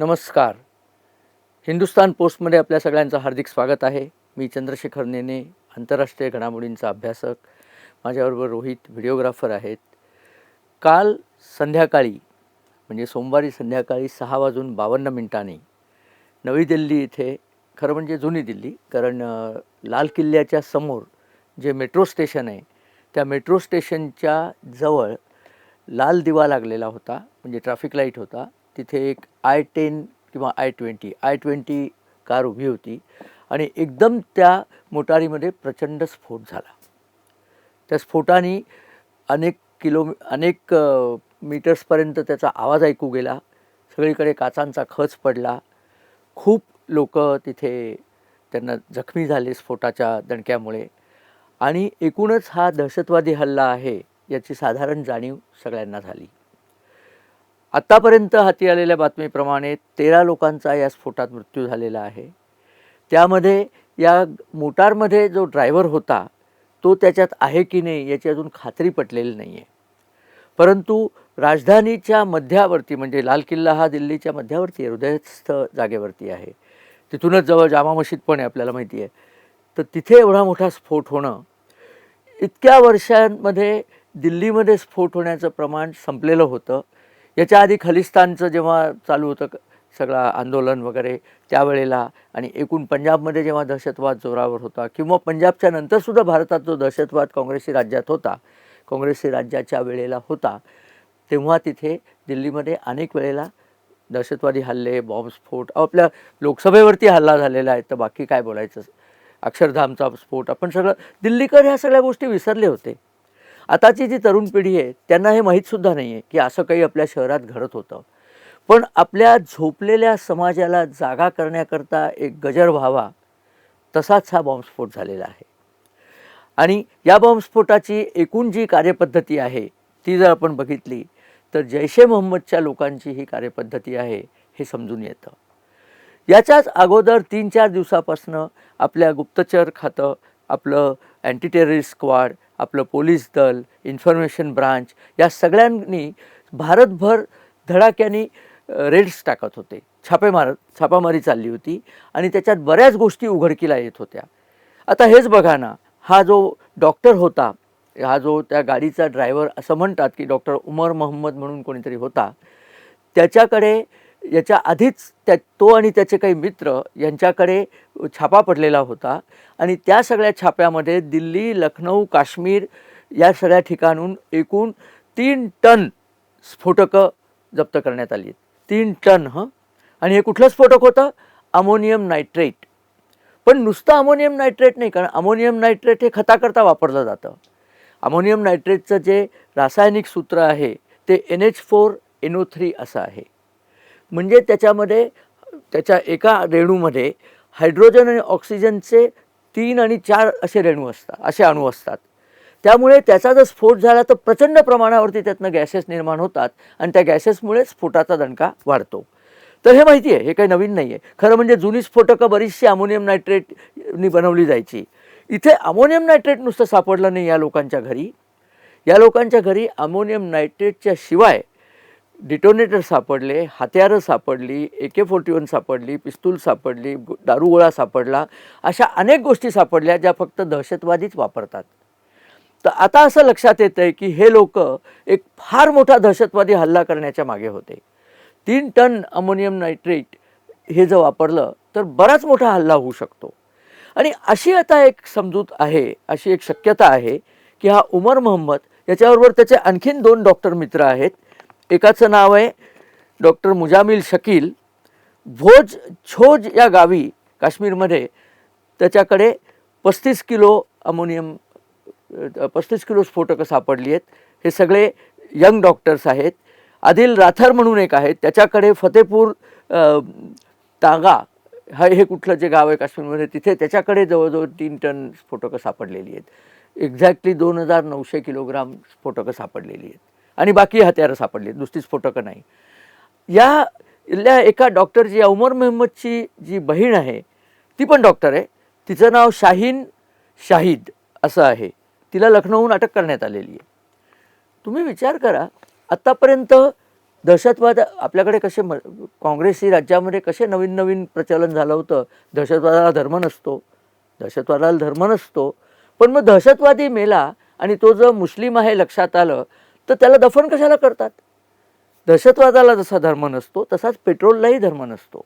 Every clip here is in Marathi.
नमस्कार. हिंदुस्तान पोस्टमध्ये आपल्या सगळ्यांचं हार्दिक स्वागत आहे. मी चंद्रशेखर नेने आंतरराष्ट्रीय घडामोडींचा अभ्यासक. माझ्याबरोबर रोहित व्हिडिओग्राफर आहेत. काल संध्याकाळी म्हणजे सोमवारी संध्याकाळी सहा वाजून बावन्न मिनिटांनी नवी दिल्ली इथे खरं म्हणजे जुनी दिल्ली कारण लाल किल्ल्याच्या समोर जे मेट्रो स्टेशन आहे त्या मेट्रो स्टेशनच्या जवळ लाल दिवा लागलेला होता म्हणजे ट्रॅफिक लाइट होता. तिथे एक आय टेन किंवा i twenty i twenty car उभी होती आणि एकदम त्या मोटारीमध्ये प्रचंड स्फोट झाला. त्या स्फोटाने अनेक किलो अनेक मीटर्सपर्यंत त्याचा आवाज ऐकू गेला. सगळीकडे काचांचा खच पडला. खूप लोक तिथे त्यांना जखमी झाले स्फोटाच्या दणक्यामुळे. आणि एकूणच हा दहशतवादी हल्ला आहे याची साधारण जाणीव सगळ्यांना झाली. आत्तापर्यंत हाती आलेल्या बातमीप्रमाणे तेरा लोकांचा या स्फोटात मृत्यू झालेला आहे. त्यामध्ये या मोटारमध्ये जो ड्रायव्हर होता तो त्याच्यात आहे की नाही याची अजून खात्री पटलेली नाही आहे परंतु राजधानीच्या मध्यावरती म्हणजे लाल किल्ला हा दिल्लीच्या मध्यावरती आहे हृदयस्थ जागेवरती आहे. तिथूनच जवळ जामा मशीद पण आहे आपल्याला माहिती आहे. तर तिथे एवढा मोठा स्फोट होणं इतक्या वर्षांमध्ये दिल्लीमध्ये स्फोट होण्याचं प्रमाण संपलेलं होतं. याच्या आधी खलिस्तानचं जेव्हा चालू होतं क- सगळं आंदोलन वगैरे त्यावेळेला आणि एकूण पंजाबमध्ये जेव्हा दहशतवाद जोरावर होता किंवा पंजाबच्या नंतरसुद्धा भारतात जो दहशतवाद काँग्रेसी राज्यात होता काँग्रेसी राज्याच्या वेळेला होता तेव्हा तिथे दिल्लीमध्ये अनेक वेळेला दहशतवादी हल्ले बॉम्बस्फोट आपल्या लोकसभेवरती हल्ला झालेला आहे तर बाकी काय बोलायचं? अक्षरधामचा स्फोट आपण सगळं दिल्लीकर ह्या सगळ्या गोष्टी विसरले होते. आताची जी तरुण पिढी आहे त्यांना हे माहीतसुद्धा नाही आहे की असं काही आपल्या शहरात घडत होतं. पण आपल्या झोपलेल्या समाजाला जागा करण्याकरता एक गजर व्हावा तसाच हा बॉम्बस्फोट झालेला आहे. आणि या बॉम्बस्फोटाची एकूण जी कार्यपद्धती आहे ती जर आपण बघितली तर जैश ए मोहम्मदच्या लोकांची ही कार्यपद्धती आहे हे समजून येतं. याच्याच अगोदर तीन चार दिवसापासनं आपल्या गुप्तचर खातं आपलं अँटी टेररिस्ट स्क्वॉड आपलं पोलीस दल इन्फॉर्मेशन ब्रांच या सगळ्यांनी भारतभर धडाक्याने रेड्स टाकत होते. छापे मारत छापामारी चालली होती आणि त्याच्यात बऱ्याच गोष्टी उघडकीला येत होत्या. आता हेच बघा ना हा जो डॉक्टर होता हा जो त्या गाडीचा ड्रायव्हर असं म्हणतात की डॉक्टर उमर मोहम्मद म्हणून कोणीतरी होता त्याच्याकडे याच्या आधीच त्या तो आणि त्याचे काही मित्र यांच्याकडे छापा पडलेला होता. आणि त्या सगळ्या छाप्यामध्ये दिल्ली लखनौ काश्मीर या सगळ्या ठिकाणून एकूण तीन टन स्फोटकं जप्त करण्यात आली. आहेत तीन टन हं? आणि हे कुठलं स्फोटक होतं? Ammonium nitrate. पण नुसतं अमोनियम नायट्रेट नाही कारण अमोनियम नायट्रेट हे खताकरता वापरलं जातं. अमोनियम नायट्रेटचं जे रासायनिक सूत्र आहे ते N H four N O three असं आहे. म्हणजे त्याच्यामध्ये त्याच्या एका रेणूमध्ये हायड्रोजन आणि ऑक्सिजनचे तीन आणि चार असे रेणू असतात असे अणू असतात. त्यामुळे त्याचा जर स्फोट झाला तर प्रचंड प्रमाणावरती त्यातनं गॅसेस निर्माण होतात आणि त्या गॅसेसमुळे स्फोटाचा दणका वाढतो. तर हे माहिती आहे हे काही नवीन नाही आहे खरं म्हणजे जुनी स्फोटकं बरीचशी अमोनियम नायट्रेटनी बनवली जायची. इथे अमोनियम नायट्रेट नुसतं सापडलं नाही या लोकांच्या घरी. या लोकांच्या घरी अमोनियम नायट्रेटच्या शिवाय डिटोनेटर सापडले हत्यारं सापडली ए के फोर्टी वन सापडली पिस्तूल सापडली दारुगोळा सापडला अशा अनेक गोष्टी सापडल्या ज्या फक्त दहशतवादीच वापरतात. तर आता असं लक्षात येतं आहे की हे लोक एक फार मोठा दहशतवादी हल्ला करण्याच्या मागे होते. तीन टन अमोनियम नायट्रेट हे जर वापरलं तर बराच मोठा हल्ला होऊ शकतो. आणि अशी आता एक समजूत आहे अशी एक शक्यता आहे की हा उमर मोहम्मद याच्याबरोबर त्याचे आणखीन दोन डॉक्टर मित्र आहेत एकाचं नाव आहे डॉक्टर मुजामिल शकील. भोज छोज या गावी काश्मीरमध्ये त्याच्याकडे पस्तीस किलो अमोनियम पस्तीस किलो स्फोटकं सापडली आहेत. हे सगळे यंग डॉक्टर्स आहेत. आदिल राथर म्हणून एक आहेत. त्याच्याकडे फतेपूर तागा हा हे कुठलं जे गाव आहे काश्मीरमध्ये तिथे त्याच्याकडे जवळजवळ तीन टन स्फोटकं सापडलेली आहेत. एक्झॅक्टली दोन हजार नऊशे किलोग्राम स्फोटकं सापडलेली आहेत. आणि बाकी हत्यारं सापडली. आहेत नुसती स्फोटकं नाही. या इथल्या एका डॉक्टरची या उमर मोहम्मदची जी बहीण आहे ती पण डॉक्टर आहे. तिचं नाव शाहीन शाहिद असं आहे. तिला लखनौहून अटक करण्यात आलेली आहे. तुम्ही विचार करा आत्तापर्यंत दहशतवाद आपल्याकडे कसे म काँग्रेसी राज्यामध्ये कसे नवीन नवीन प्रचलन झालं होतं? दहशतवादाला धर्म नसतो. दहशतवादाला धर्म नसतो. पण मग दहशतवादी मेला आणि तो जर मुस्लिम आहे लक्षात आलं तर त्याला दफन कशाला करतात? दहशतवादाला जसा धर्म नसतो तसाच पेट्रोललाही धर्म नसतो.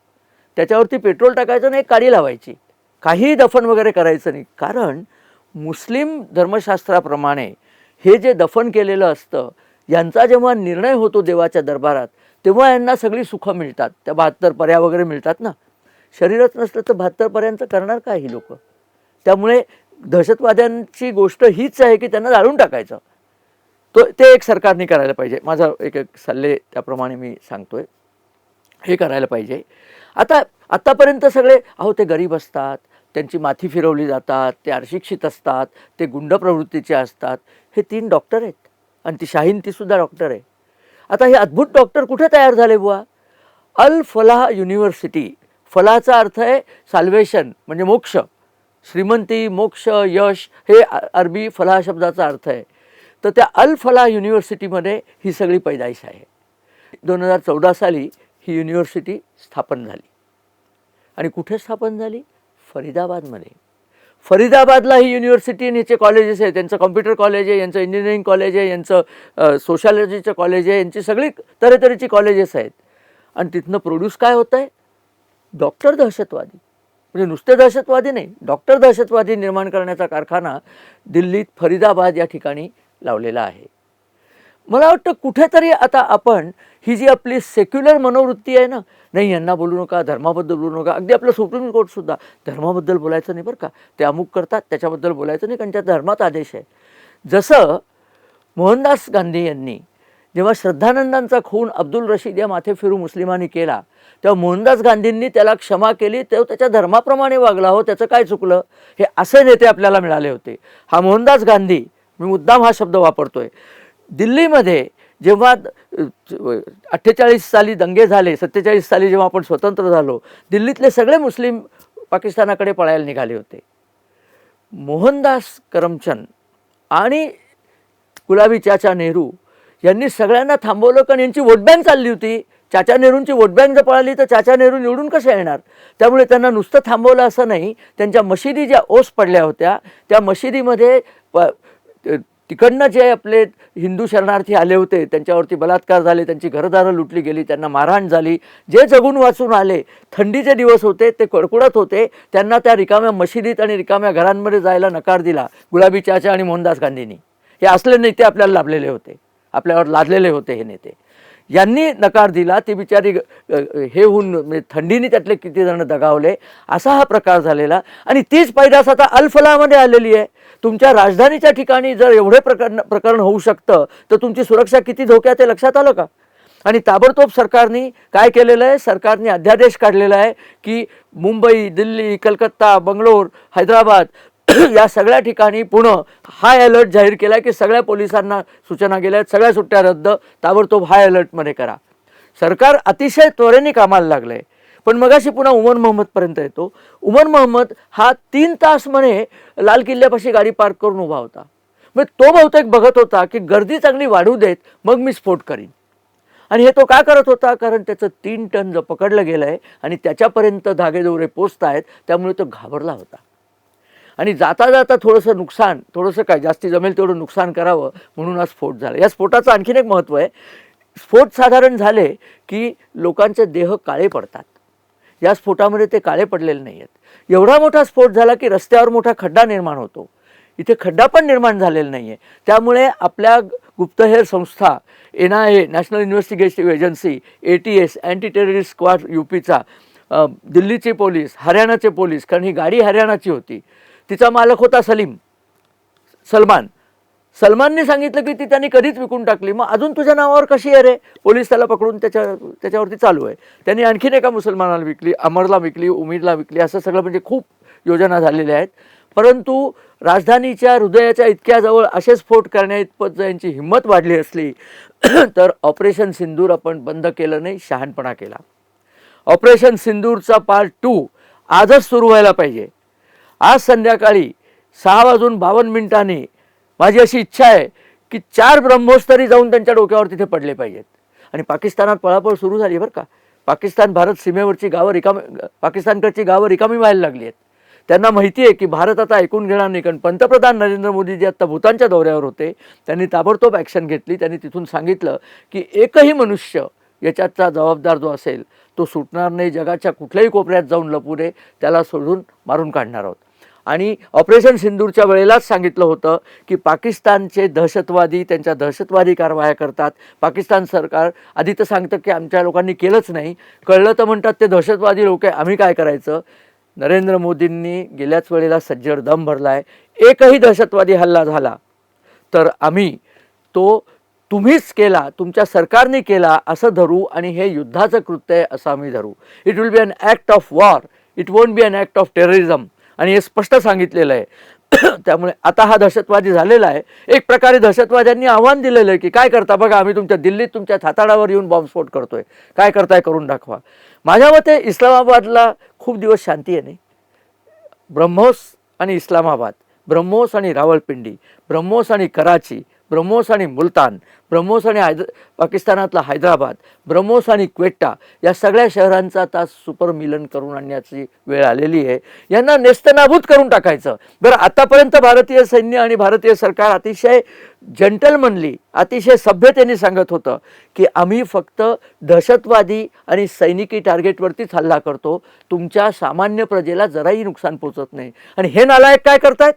त्याच्यावरती पेट्रोल टाकायचं नाही काडी लावायची. काहीही दफन वगैरे करायचं नाही. कारण मुस्लिम धर्मशास्त्राप्रमाणे हे जे दफन केलेलं असतं यांचा जेव्हा निर्णय होतो देवाच्या दरबारात तेव्हा यांना सगळी सुखं मिळतात. त्या बहात्तर पर्या वगैरे मिळतात ना? शरीरच नसलं तर बहात्तर पर्यांचं करणार काय ही लोक? त्यामुळे दहशतवाद्यांची गोष्ट हीच आहे की त्यांना जाळून टाकायचं. तो ते एक सरकारने करायला पाहिजे. माझा एक एक सल्ले त्याप्रमाणे मी सांगतोय. हे करायला पाहिजे. आता आत्तापर्यंत सगळे अहो ते गरीब असतात त्यांची माथी फिरवली जातात ते अशिक्षित असतात ते गुंड प्रवृत्तीचे असतात. हे तीन डॉक्टर आहेत. आणि ती शाहीन तीसुद्धा डॉक्टर आहे. आता हे अद्भुत डॉक्टर कुठे तयार झाले बुवा? अल फलाह युनिव्हर्सिटी. फलाचा अर्थ आहे साल्वेशन म्हणजे मोक्ष. श्रीमंती मोक्ष यश हे अरबी फलाह शब्दाचा अर्थ आहे. तर त्या अल फलाह युनिव्हर्सिटीमध्ये ही सगळी पैदाइश आहे. दोन हजार चौदा साली ही युनिव्हर्सिटी स्थापन झाली. आणि कुठे स्थापन झाली? फरिदाबादमध्ये. फरीदाबादला ही युनिव्हर्सिटी आणि याचे कॉलेजेस आहे त्यांचं कॉम्प्युटर कॉलेज आहे यांचं इंजिनिअरिंग कॉलेज आहे यांचं सोशॉलॉजीचं कॉलेज आहे यांची सगळी तऱ्हेतऱ्हेची कॉलेजेस आहेत. आणि तिथनं प्रोड्यूस काय होतं आहे डॉक्टर दहशतवादी. म्हणजे नुसते दहशतवादी नाही डॉक्टर दहशतवादी निर्माण करण्याचा कारखाना दिल्लीत फरीदाबाद या ठिकाणी लावलेला आहे. मला वाटतं कुठेतरी आता आपण ही जी आपली सेक्युलर मनोवृत्ती आहे ना नाही यांना बोलू नका धर्माबद्दल बोलू नका. अगदी आपलं सुप्रीम कोर्टसुद्धा धर्माबद्दल बोलायचं नाही बरं का. ते अमुक करतात त्याच्याबद्दल बोलायचं नाही कारण त्या धर्मात आदेश आहे. जसं मोहनदास गांधी यांनी जेव्हा श्रद्धानंदांचा खून अब्दुल रशीद या माथे फिरू मुस्लिमांनी केला तेव्हा मोहनदास गांधींनी त्याला क्षमा केली तेव्हा त्याच्या धर्माप्रमाणे वागला. हो त्याचं काय चुकलं? हे असे नेते आपल्याला मिळाले होते. हा मोहनदास गांधी मी मुद्दाम हा शब्द वापरतोय. दिल्लीमध्ये जेव्हा अठ्ठेचाळीस साली दंगे झाले सत्तेचाळीस साली जेव्हा आपण स्वतंत्र झालो दिल्लीतले सगळे मुस्लिम पाकिस्तानाकडे पळायला निघाले होते. मोहनदास करमचंद आणि गुलाबी चाचा नेहरू यांनी सगळ्यांना थांबवलं कारण यांची वोट बँक चालली होती. चाचा नेहरूंची वोट बँक जर पळाली तर चाचा नेहरू निवडून कसे येणार? त्यामुळे त्यांना नुसतं थांबवलं असं नाही. त्यांच्या मशिदी ज्या ओस पडल्या होत्या त्या मशिदीमध्ये प तिकडनं जे आपले हिंदू शरणार्थी आले होते त्यांच्यावरती बलात्कार झाले त्यांची घरदारं लुटली गेली त्यांना मारहाण झाली जे जगून वाचून आले थंडीचे दिवस होते ते कडकुडत होते त्यांना त्या रिकाम्या मशिदीत आणि रिकाम्या घरांमध्ये जायला नकार दिला गुलाबी चाचा आणि मोहनदास गांधींनी. हे असले नेते आपल्याला लाभलेले होते आपल्यावर लादलेले होते हे नेते. यांनी नकार दिला ती बिचारी ग- हे होऊन म्हणजे थंडीने त्यातले किती जण दगावले असा हा प्रकार झालेला. आणि तीच पैदास आता अल्फलामध्ये आलेली आहे. तुमच्या राजधानीच्या ठिकाणी जर एवढे प्रकरण प्रकरण होऊ शकतं तर तुमची सुरक्षा किती धोक्यात आहे लक्षात आलं का? आणि ताबडतोब सरकारने काय केलेलं आहे? सरकारने अध्यादेश काढलेला आहे की मुंबई दिल्ली कलकत्ता बंगलोर हैदराबाद या सगळ्या ठिकाणी पुणं हाय अलर्ट जाहीर केला की सगळ्या पोलिसांना सूचना गेल्या आहेत सगळ्या सुट्ट्या रद्द ताबडतोब हाय अलर्टमध्ये करा. सरकार अतिशय त्वरेने कामाला लागलं आहे पण मगाशी पुन्हा उमर मोहम्मदपर्यंत येतो. उमर मोहम्मद हा तीन तास म्हणे लाल किल्ल्यापाशी गाडी पार्क करून उभा होता. मग तो बहुतेक बघत होता की गर्दी चांगली वाढू देत मग मी स्फोट करीन. आणि हे तो का करत होता? कारण त्याचं तीन टन जर पकडलं गेलं आहे आणि त्याच्यापर्यंत धागेदोरे पोचत आहेत त्यामुळे तो घाबरला होता. आणि जाता जाता थोडंसं नुकसान थोडंसं काय जास्ती जमेल तेवढं नुकसान करावं म्हणून हा स्फोट झाला. या स्फोटाचं आणखीन एक महत्त्व आहे. स्फोट साधारण झाले की लोकांचे देह काळे पडतात. या स्फोटामध्ये ते काळे पडलेले नाही आहेत एवढा मोठा स्फोट झाला की रस्त्यावर मोठा खड्डा निर्माण होतो. इथे खड्डा पण निर्माण झालेला नाही आहे त्यामुळे आपल्या गुप्तहेर संस्था N I A national investigative agency A T S anti terrorist squad U पीचा दिल्लीचे पोलीस हरियाणाचे पोलीस कारण ही गाडी हरियाणाची होती. तिचा मालक होता सलीम सलमान. सलमानने सांगितलं की ती त्यांनी कधीच विकून टाकली. मग अजून तुझ्या नावावर कशी आहे रे? पोलीस त्याला पकडून त्याच्या त्याच्यावरती चालू आहे. त्यांनी आणखीन एका मुसलमानाला विकली अमरला विकली उमीरला विकली असं सगळं म्हणजे खूप योजना झालेल्या आहेत. परंतु राजधानीच्या हृदयाच्या इतक्या जवळ असे स्फोट करण्याइतपत यांची हिंमत वाढली असली तर ऑपरेशन सिंदूर आपण बंद केलं नाही शहाणपणा केला. ऑपरेशन सिंदूरचा पार्ट टू आजच सुरू व्हायला पाहिजे. आज संध्याकाळी सहा वाजून बावन्न मिनिटांनी माझी अशी इच्छा आहे की चार ब्रह्मोस तरी जाऊन त्यांच्या डोक्यावर तिथे पडले पाहिजेत. आणि पाकिस्तानात पळापळ सुरू झाली बरं का. पाकिस्तान भारत सीमेवरची गावं रिकामी पाकिस्तानकडची गावं रिकामी व्हायला लागली आहेत. त्यांना माहिती आहे की भारत आता ऐकून घेणार नाही कारण पंतप्रधान नरेंद्र मोदी जे आत्ता भूतानच्या दौऱ्यावर होते. त्यांनी ताबडतोब ॲक्शन घेतली. त्यांनी तिथून सांगितलं की एकही मनुष्य याच्यातचा जबाबदार जो असेल तो सुटणार नाही. जगाच्या कुठल्याही कोपऱ्यात जाऊन लपू नये त्याला सोडून मारून काढणार आहोत. आणि ऑपरेशन सिंदूरच्या वेळेलाच सांगितलं होतं की पाकिस्तानचे दहशतवादी त्यांच्या दहशतवादी कारवाया करतात. पाकिस्तान सरकार आधी तर सांगतं की आमच्या लोकांनी केलंच नाही. कळलं तर म्हणतात ते दहशतवादी लोक आहे आम्ही काय करायचं? नरेंद्र मोदींनी गेल्याच वेळेला सज्जड दम भरला आहे एकही दहशतवादी हल्ला झाला तर आम्ही तो तुम्हीच केला तुमच्या सरकारने केला असं धरू आणि हे युद्धाचं कृत्य आहे असं आम्ही धरू. It will be an act of war it won't be an act of terrorism आणि हे स्पष्ट सांगितलेलं आहे. त्यामुळे आता हा दहशतवादी झालेला आहे. एक प्रकारे दहशतवाद्यांनी आव्हान दिलेलं आहे की काय करता? बघा आम्ही तुमच्या दिल्लीत तुमच्या थाताडावर येऊन बॉम्बस्फोट करतोय. काय करताय करून दाखवा. माझ्या मते इस्लामाबादला खूप दिवस शांती आहे नाही. ब्रह्मोस आणि इस्लामाबाद ब्रह्मोस आणि रावळपिंडी ब्रह्मोस आणि कराची ब्रह्मोस आणि मुलतान ब्रह्मोस आणि हैद पाकिस्तानातला हैदराबाद ब्रह्मोस आणि क्वेट्टा या सगळ्या शहरांचा आता सुपरमिलन करून आणण्याची वेळ आलेली आहे. यांना नेस्तनाभूत करून टाकायचं. बरं आतापर्यंत भारतीय सैन्य आणि भारतीय सरकार अतिशय जंटलमनली अतिशय सभ्यतेने सांगत होतं की आम्ही फक्त दहशतवादी आणि सैनिकी टार्गेटवरतीच हल्ला करतो. तुमच्या सामान्य प्रजेला जराही नुकसान पोचत नाही. आणि हे नालायक काय करतायत?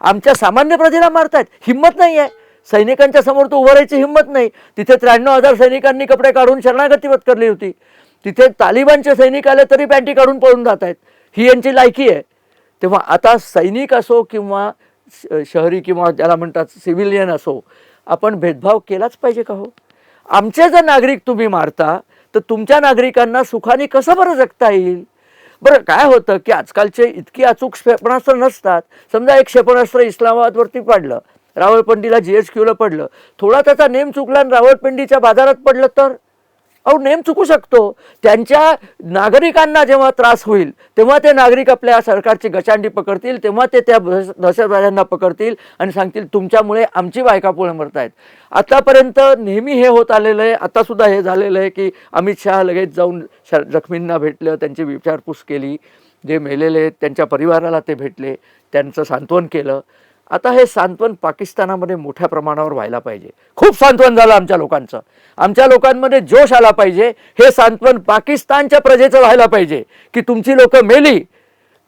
आमच्या सामान्य प्रजेला मारतायत. हिंमत नाही आहे सैनिकांच्या समोर तो उभं राहायची हिंमत नाही. तिथे त्र्याण्णव हजार सैनिकांनी कपडे काढून शरणागती पत्करली होती. तिथे तालिबानचे सैनिक आले तरी पॅन्टी काढून पळून जात आहेत. ही यांची लायकी आहे. तेव्हा आता सैनिक असो किंवा शहरी किंवा ज्याला म्हणतात सिव्हिलियन असो आपण भेदभाव केलाच पाहिजे का हो? आमचे जर नागरिक तुम्ही मारता तर तुमच्या नागरिकांना सुखाने कसं बरं जगता येईल? बरं काय होतं की आजकालचे इतकी अचूक क्षेपणास्त्र नसतात. समजा एक क्षेपणास्त्र इस्लामाबादवरती पडलं रावळपिंडीला जी एच क्यूला पडलं. थोडा त्याचा नेम चुकला आणि रावळपिंडीच्या बाजारात पडलं तर? अहो नेम चुकू शकतो. त्यांच्या नागरिकांना जेव्हा त्रास होईल तेव्हा ते नागरिक आपल्या सरकारची गचांडी पकडतील तेव्हा ते त्या दहशतवाद्यांना पकडतील आणि सांगतील तुमच्यामुळे आमची बायका पुढे मरत आहेत आतापर्यंत नेहमी हे होत आलेलं आहे आतासुद्धा हे झालेलं आहे की अमित शहा लगेच जाऊन श जखमींना भेटलं त्यांची विचारपूस केली जे मेलेले आहेत त्यांच्या परिवाराला ते भेटले त्यांचं सांत्वन केलं. आता हे सांत्वन पाकिस्तानामध्ये मोठ्या प्रमाणावर व्हायला पाहिजे. खूप सांत्वन झालं आमच्या लोकांचं. आमच्या लोकांमध्ये जोश आला पाहिजे. हे सांत्वन पाकिस्तानच्या प्रजेचं व्हायला पाहिजे. की तुमची लोक मेली.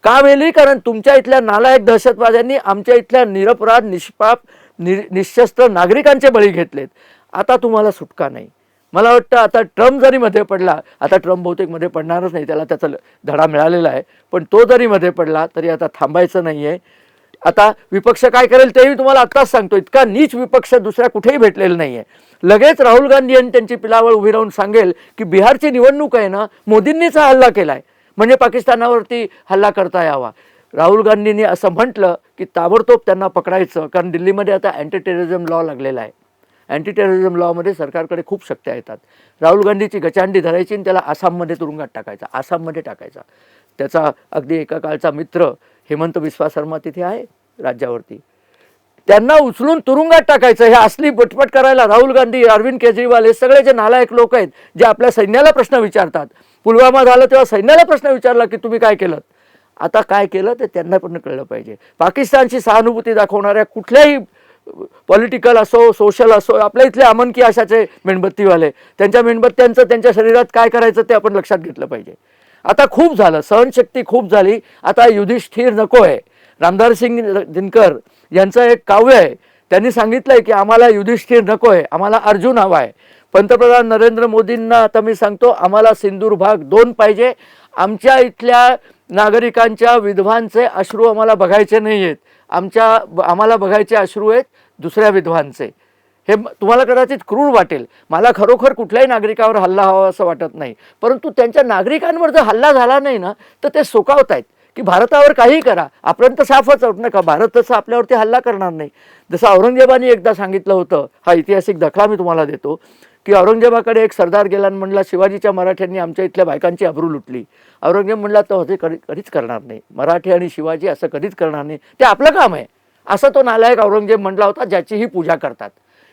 का मेली? कारण तुमच्या इथल्या नालायक दहशतवाद्यांनी आमच्या इथल्या निरपराध निष्पाप नि निशस्त्र नागरिकांचे बळी घेतलेत. आता तुम्हाला सुटका नाही. मला वाटतं आता ट्रम्प जरी मध्ये पडला आता ट्रम्प बहुतेकमध्ये पडणारच नाही. त्याला त्याचा धडा मिळालेला आहे. पण तो जरी मध्ये पडला तरी आता थांबायचं नाही आहे आता विपक्ष काय करेल तेही तुम्हाला आत्ताच सांगतो. इतका नीच विपक्ष दुसऱ्या कुठेही भेटलेला नाही आहे लगेच राहुल गांधी यांनी त्यांची पिलावळ उभी राहून सांगेल की बिहारची निवडणूक आहे ना मोदींनीच हा हल्ला केला आहे म्हणजे पाकिस्तानावरती हल्ला करता यावा. राहुल गांधींनी असं म्हटलं की ताबडतोब त्यांना पकडायचं कारण दिल्लीमध्ये आता अँटी टेररिझम लॉ लागलेला आहे. अँटी टेररिझम लॉमध्ये सरकारकडे खूप शक्त्या येतात. राहुल गांधीची गचांडी धरायची आणि त्याला आसाममध्ये तुरुंगात टाकायचा आसाममध्ये टाकायचा. त्याचा अगदी एका काळचा मित्र हेमंत बिस्वा शर्मा तिथे आहे राज्यावरती. त्यांना उचलून तुरुंगात टाकायचं हे असली पटपट करायला राहुल गांधी अरविंद केजरीवाल हे सगळे जे नालायक लोक आहेत जे आपल्या सैन्याला प्रश्न विचारतात. पुलवामा झालं तेव्हा सैन्याला प्रश्न विचारला की तुम्ही काय केलं आता काय केलं ते त्यांना पण कळलं पाहिजे. पाकिस्तानची सहानुभूती दाखवणाऱ्या कुठल्याही पॉलिटिकल असो सोशल असो आपल्या इथले अमनकी आशाचे मेणबत्तीवाले त्यांच्या मेणबत्त्यांचं त्यांच्या शरीरात काय करायचं ते आपण लक्षात घेतलं पाहिजे. आता खूप झालं सहनशक्ती खूप झाली. आता युधिष्ठिर नको आहे रामदार सिंग दिनकर यांचं एक काव्य आहे. त्यांनी सांगितलंय की आम्हाला युधिष्ठिर नको आहे आम्हाला अर्जुन हवा आहे पंतप्रधान नरेंद्र मोदींना आता मी सांगतो आम्हाला सिंदूर भाग दोन पाहिजे. आमच्या इथल्या नागरिकांच्या विधवांचे अश्रू आम्हाला बघायचे नाही आहेत आमच्या आम्हाला बघायचे अश्रू आहेत दुसऱ्या विधवांचे. हे तुम्हाला कदाचित क्रूर वाटेल. मला खरोखर कुठल्याही नागरिकावर हल्ला हवा असं वाटत नाही. परंतु त्यांच्या नागरिकांवर जर हल्ला झाला नाही ना तर ते सोकावत आहेत की भारतावर काही करा. आपण तर साफच आहोत ना का? भारत तसं आपल्यावरती हल्ला करणार नाही. जसं औरंगजेबाने एकदा सांगितलं होतं हा ऐतिहासिक दाखला मी तुम्हाला देतो की औरंगजेबाकडे एक सरदार गेला आणि म्हणला शिवाजीच्या मराठ्यांनी आमच्या इथल्या बायकांची अब्रू लुटली. औरंगजेब म्हणला तो ते कधी कधीच करणार नाही. मराठी आणि शिवाजी असं कधीच करणार नाही. ते आपलं काम आहे. असं तो नालायक औरंगजेब म्हटला होता ज्याची ही पूजा करतात.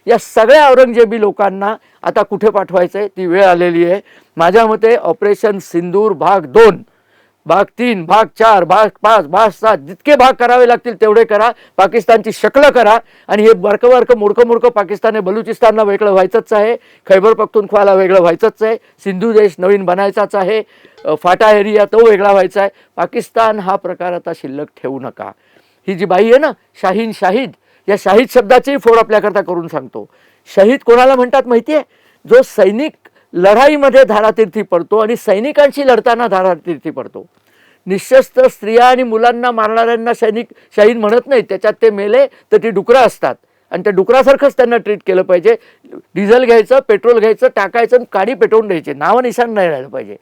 या सगळ्या औरंगजेबी लोकांना आता कुठे पाठवायचं आहे ती वेळ आलेली आहे. माझ्या मते ऑपरेशन सिंदूर भाग दोन भाग तीन भाग चार भाग पाच भाग सात जितके भाग करावे लागतील तेवढे करा. पाकिस्तानची शकलं करा. आणि हे बर्क बर्क मुडकं मुडकं पाकिस्तान हे बलुचिस्तानला वेगळं व्हायचंच आहे. खैबर पख्तुनख्वाला वेगळं व्हायचंच आहे. सिंधू देश नवीन बनायचाच आहे. फाटा एरिया तो वेगळा व्हायचा आहे. पाकिस्तान हा प्रकार आता शिल्लक ठेवू नका. ही जी बाई आहे ना शाहीन शाहीद या शाहीद शब्दाचेही फोड आपल्याकरता करून सांगतो. शहीद कोणाला म्हणतात माहिती आहे जो सैनिक लढाईमध्ये धारातीर्थी पडतो आणि सैनिकांशी लढताना धारातीर्थी पडतो. निशस्त्र स्त्रिया आणि मुलांना मारणाऱ्यांना सैनिक शहीद म्हणत नाही त्याच्यात ते मेले तर ती डुकरं असतात. आणि त्या डुकरासारखंच त्यांना ट्रीट केलं पाहिजे. डिझेल घ्यायचं पेट्रोल घ्यायचं टाकायचं आणि काडी पेटवून द्यायची. नावं निशाण नाही राहिलं पाहिजे.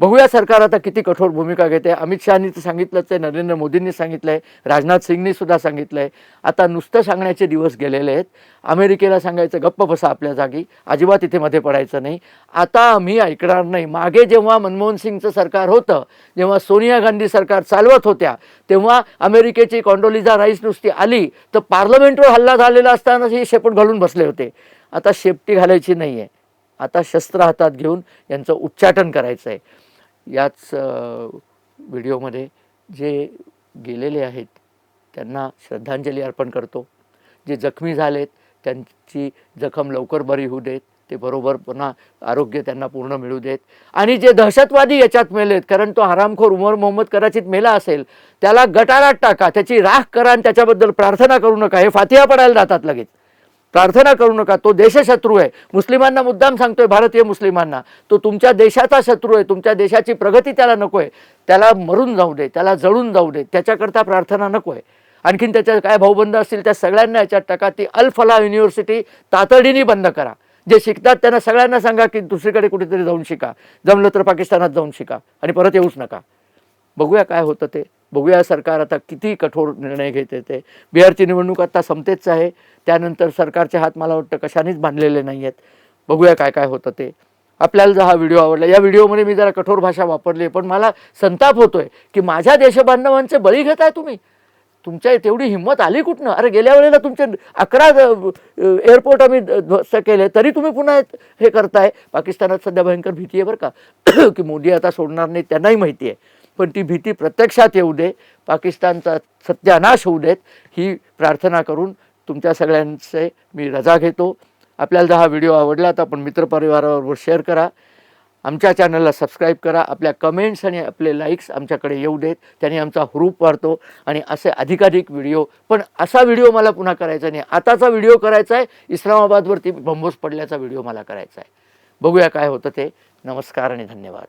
बघूया सरकार आता किती कठोर भूमिका घेते. अमित शहानी तर सांगितलंच आहे नरेंद्र मोदींनी सांगितलं आहे राजनाथ सिंगनी सुद्धा सांगितलं आहे आता नुसतं सांगण्याचे दिवस गेलेले आहेत. अमेरिकेला सांगायचं गप्प बसा आपल्या जागी. अजिबात इथे मध्ये पडायचं नाही. आता आम्ही ऐकणार नाही. मागे जेव्हा मनमोहन सिंगचं सरकार होतं जेव्हा सोनिया गांधी सरकार चालवत होत्या तेव्हा अमेरिकेची कॉन्डोलिझा राईस नुसती आली तर पार्लमेंटवर हल्ला झालेला असताना हे शेपूट घालून बसले होते. आता शेपटी घालायची नाही आहे आता शस्त्र हातात घेऊन यांचं उच्चाटन करायचं आहे याच व्हिडिओमध्ये जे गेलेले आहेत त्यांना श्रद्धांजली अर्पण करतो. जे जखमी झालेत त्यांची जखम लवकर बरी होऊ देत ते बरोबर पुन्हा आरोग्य त्यांना पूर्ण मिळू देत. आणि जे दहशतवादी याच्यात मेलेत कारण तो हरामखोर उमर मोहम्मद कदाचित मेला असेल त्याला गटारात टाका त्याची राख करा आणि त्याच्याबद्दल प्रार्थना करू नका हे फातिहा पडायला जातात लगेच. प्रार्थना करू नका. तो देशशत्रू आहे. मुस्लिमांना मुद्दाम सांगतोय भारतीय मुस्लिमांना. तो तुमच्या देशाचा शत्रू आहे. तुमच्या देशाची प्रगती त्याला नको आहे त्याला मरून जाऊ दे. त्याला जळून जाऊ दे. त्याच्याकरता प्रार्थना नको आहे आणखीन त्याच्या काय भाऊबंद असतील त्या सगळ्यांना याच्यात टाका. ती अलफला युनिव्हर्सिटी तातडीने बंद करा. जे शिकतात त्यांना सगळ्यांना सांगा की दुसरीकडे कुठेतरी जाऊन शिका. जमलं तर पाकिस्तानात जाऊन शिका. आणि परत येऊच नका. बघूया काय होतं ते. बघूया सरकार आता किती कठोर निर्णय घेते ते. बिहारची निवडणूक आता संपतेच आहे. त्यानंतर सरकारचे हात मला वाटतं कशानेच बांधलेले नाही आहेत. बघूया काय काय होतं ते. आपल्याला जर हा व्हिडिओ आवडला या व्हिडिओमध्ये मी जरा कठोर भाषा वापरली आहे, पण मला संताप होतोय की माझ्या देशबांधवांचे बळी घेताय तुम्ही. तुमच्या तेवढी हिंमत आली कुठनं? अरे गेल्या वेळेला तुमचे अकरा एअरपोर्ट आम्ही ध्वस्त केले तरी तुम्ही पुन्हा हे करताय. पाकिस्तानात सध्या भयंकर भीती आहे बरं का. की मोदी आता सोडणार नाही त्यांनाही माहिती आहे. पण ती भीती प्रत्यक्षात येऊ दे पाकिस्तानचा सत्यानाश होऊ देत ही प्रार्थना करून तुमच्या सगळ्यांचे मी रजा घेतो. आपल्याला हा व्हिडिओ आवडला तर आपण मित्रपरिवाराबरोबर शेअर करा. आमच्या चॅनलला सबस्क्राईब करा. आपल्या कमेंट्स आणि आपले लाईक्स आमच्याकडे येऊ देत. त्याने आमचा हुरूप वाढतो आणि असे अधिकाधिक व्हिडिओ. पण असा व्हिडिओ मला पुन्हा करायचा नाही आताचा व्हिडिओ करायचा आहे. इस्लामाबादवरती बंबोस पडल्याचा व्हिडिओ मला करायचा आहे. बघूया काय होतं ते. नमस्कार आणि धन्यवाद.